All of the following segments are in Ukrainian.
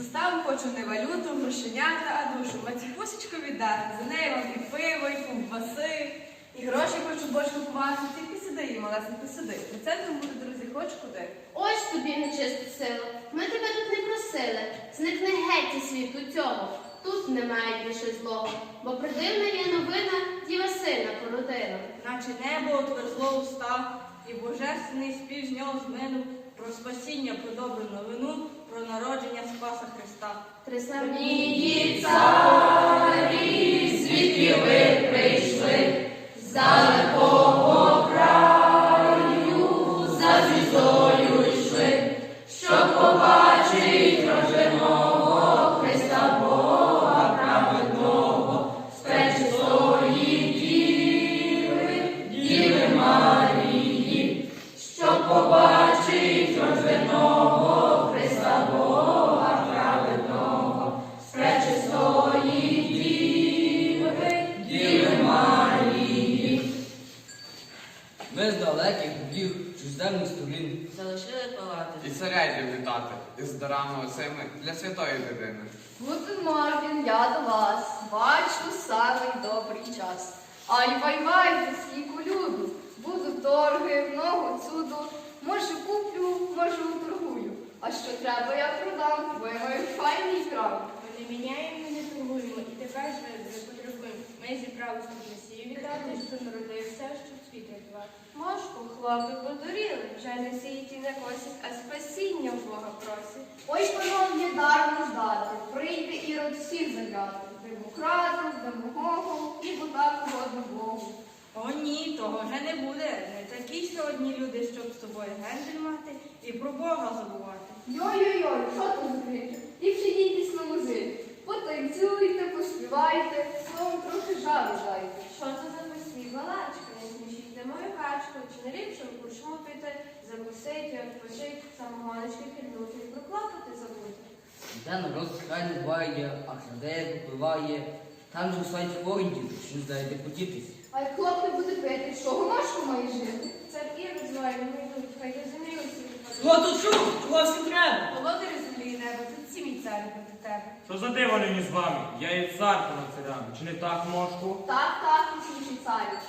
Заставу хочу не валюту, грошенята, а душу. Матіпусечку віддати, за нею вам і пиво, і ковбаси, і гроші хочу бочку ховати, тільки сюди, і малесенько сюди. Рецептом буде, друзі, хоч куди. Ось тобі нечиста сила. Ми тебе тут не просили. Зникни геть зі світу цього. Тут немає більше злого, бо придивна є новина, діва сина породила. Наче небо отверзло уста, і божественний спів з нього зминув про спасіння, про добру новину, про народження Спаса Христа. Трисавні царі, світлі ви І царя йдемо вітати із дарами оцими для святої дитини. Гутен Морген, я до вас, бачу самий добрий час. Ай вай-вай, скільки люду, буду торги, много цуду, може куплю, може уторгую. А що треба, я продам, ви мої файний крам. Ми не міняємо, ми не торгуємо, і тепер ж ви не потребуємо. Ми зібралися в Месію вітати, що народився, щоб світ рятувати. Мошку, хлопи подуріли, вже не сіють і не косять, а спасіння в Бога просять. Ой, пановні, дармо ждати, прийде ірод всіх заграти, демократу, демагогу і так угодно Богу. О ні, того вже не буде. Не такі сьогодні люди, щоб з собою гендель мати і про Бога забувати. Йой-йой-йой, що то за? І підіть на музик. Потанцюйте, поспівайте, словом трохи жару дайте. Що це за письмі балачка? Не смішіть мою качку, чи не ліпше в куршму піти, закусити, відпочити, самогоночки піднути і проклапати забути. Де народ край не буває, а храдеє, попиває. Там же усвають воїнів, що не знає, де подітись. А як хлоп не буде пити, що гомашку має жити? Цар Ірод злої не йдуть, хай до землі усі Хто тут чув? Чого всім треба? Володарі землі і небо, тут всі мій царі проти тебе. Що за диво нині з вами? Я є цар понад царями. Чи не так, мошку? Так, так, слушай, царю. Сару,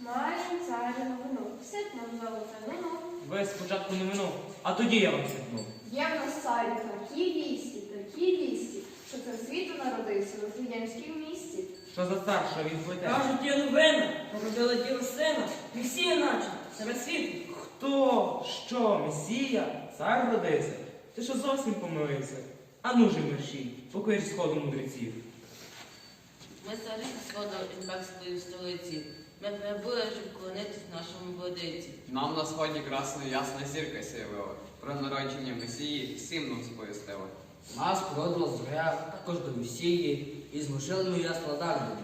Маєм царю новину, сип нам золото, ну-ну. Ви спочатку не минув, а тоді я вам сипну. Є в нас царю такі вісті, такі вісті, що це світу народився в Вифлеємському місті. Що за цар, що він плете? Кажуть, є новина. Породила діва сина. Месія наче. Серед світу. Хто? Що? Месія? Цар родився? Ти що зовсім помилився? А ну же мерщій, покорі сходу мудреців. Ми царі сходу імперської столиці. Ми прибули, щоб клонитись нашому владиці. Нам на сході красно ясна зірка сяяла. Про народження Месії всім нам сповістила. Нас породила зоря, також до Месії, і змушили ми ясла дарду.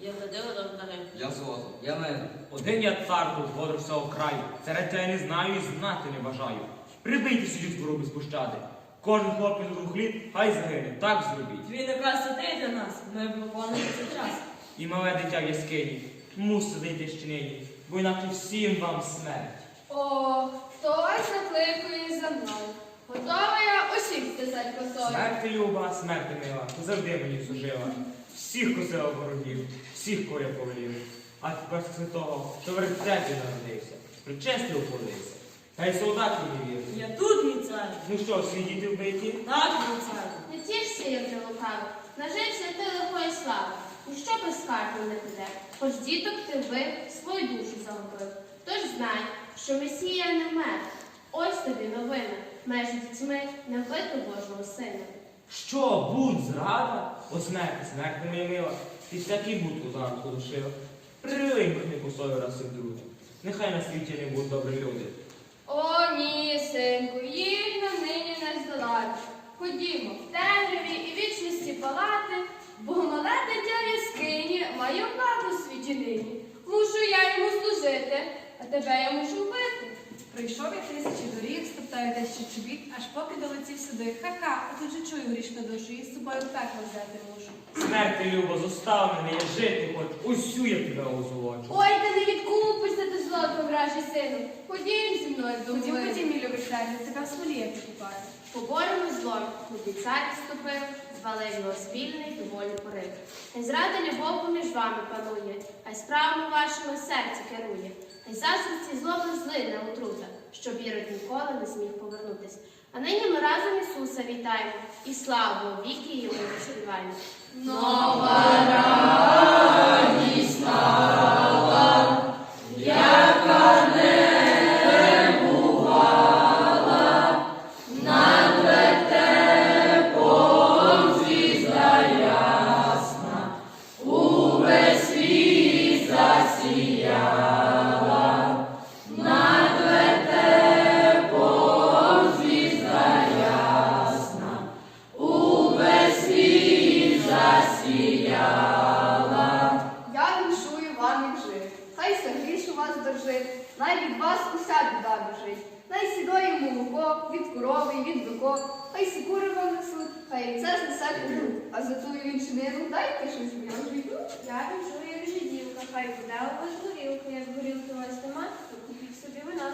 Я ходила до вдари. Я зозу. Я мир. Один я цар тут, воду всього краю. Царя я не знаю і знати не бажаю. Прибийте сюди збору без пощади. Кожен хлопець двох літ, хай загине, так зробіть. Твій наказ святий для нас. Ми виконуємо цей час. І мале дитя в яскині, мусить сидити ще нині, бо інакше всім вам смерть. О, хтось накликує за мною. Готова я усіх стезать косою. Смерти люба, смерти мила, ти завжди мені служила. Всіх косила ворогів, всіх кого я повелів. А тепер з того, що в рецепті народився, причести уходився. Та й солдат не вірить. Я тут, мій цар. Ну що, всі діти вбиті? Так, мій цар. Не тішся, як не лукаво, нажився ти лихої слави, ніщо без скарбу не піде. Хоч діток ти вбив, свою душу загубив. Тож знай, що Месія не вмер. Ось тобі новина, межі дітьми не вбито Божого сина. Що, будь зрада? О смерти, смерти моя мила, ти всякий будку зараз подушила. Прилинь мені косою раз і вдруге. Нехай на світі не будуть добрі люди. О, ні, синку, їх нам нині не здолати. Ходімо, в темряві і вічності палати, бо мале дитя в яскині світі нині. Мушу я йому служити, а тебе я мушу вбити. Прийшов я тисячі доріг, стоптаю десь ще чобіт, аж поки долетів сюди. Ха-ха, отут же чую грішну душу, і з собою в пекло взяти мушу. Смерти, Любо, зостав мене, я жити хочу. Усю я тебе озолочу. Ой, ти не відкупишся ти золото вражий сину. Ходім зі мною до Ходім, ходім, мій любий царю, тебе в смолі я покупаю. Поборемо злом, куди цар вступив, його спільний доволі порив. Хай зрада любов поміж вами панує, хай справами вашими серце керує, хай заздрості злоби злине отрута, щоб ірод ніколи не зміг повернутись. А нині ми разом Ісуса вітаємо і славу віки йому співаємо. Я дайте щось в'яжу. Я віжу, як жидівка, хай буде у вас горілка, як горілки у вас нема, то купіть собі вина.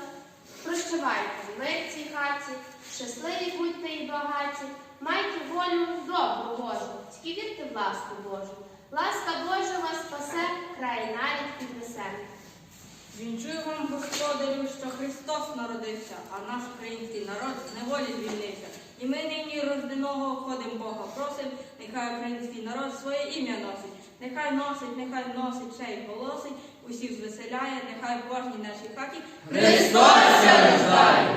Прощавайте, ми в цій хаті, щасливі будьте і багаті, майте волю добру Божу, тільки вірте в ласку Божу. Ласка Божа вас спасе, край навіть піднесе. Вінчую вам, господарю, що Христос народився, а наш український народ з неволі звільнився. І ми нині рожденого ходим Бога просим, нехай український народ своє ім'я носить. Нехай носить, нехай носить, ще й голосить, усіх звеселяє, нехай в кожній нашій хаті Христос рождає!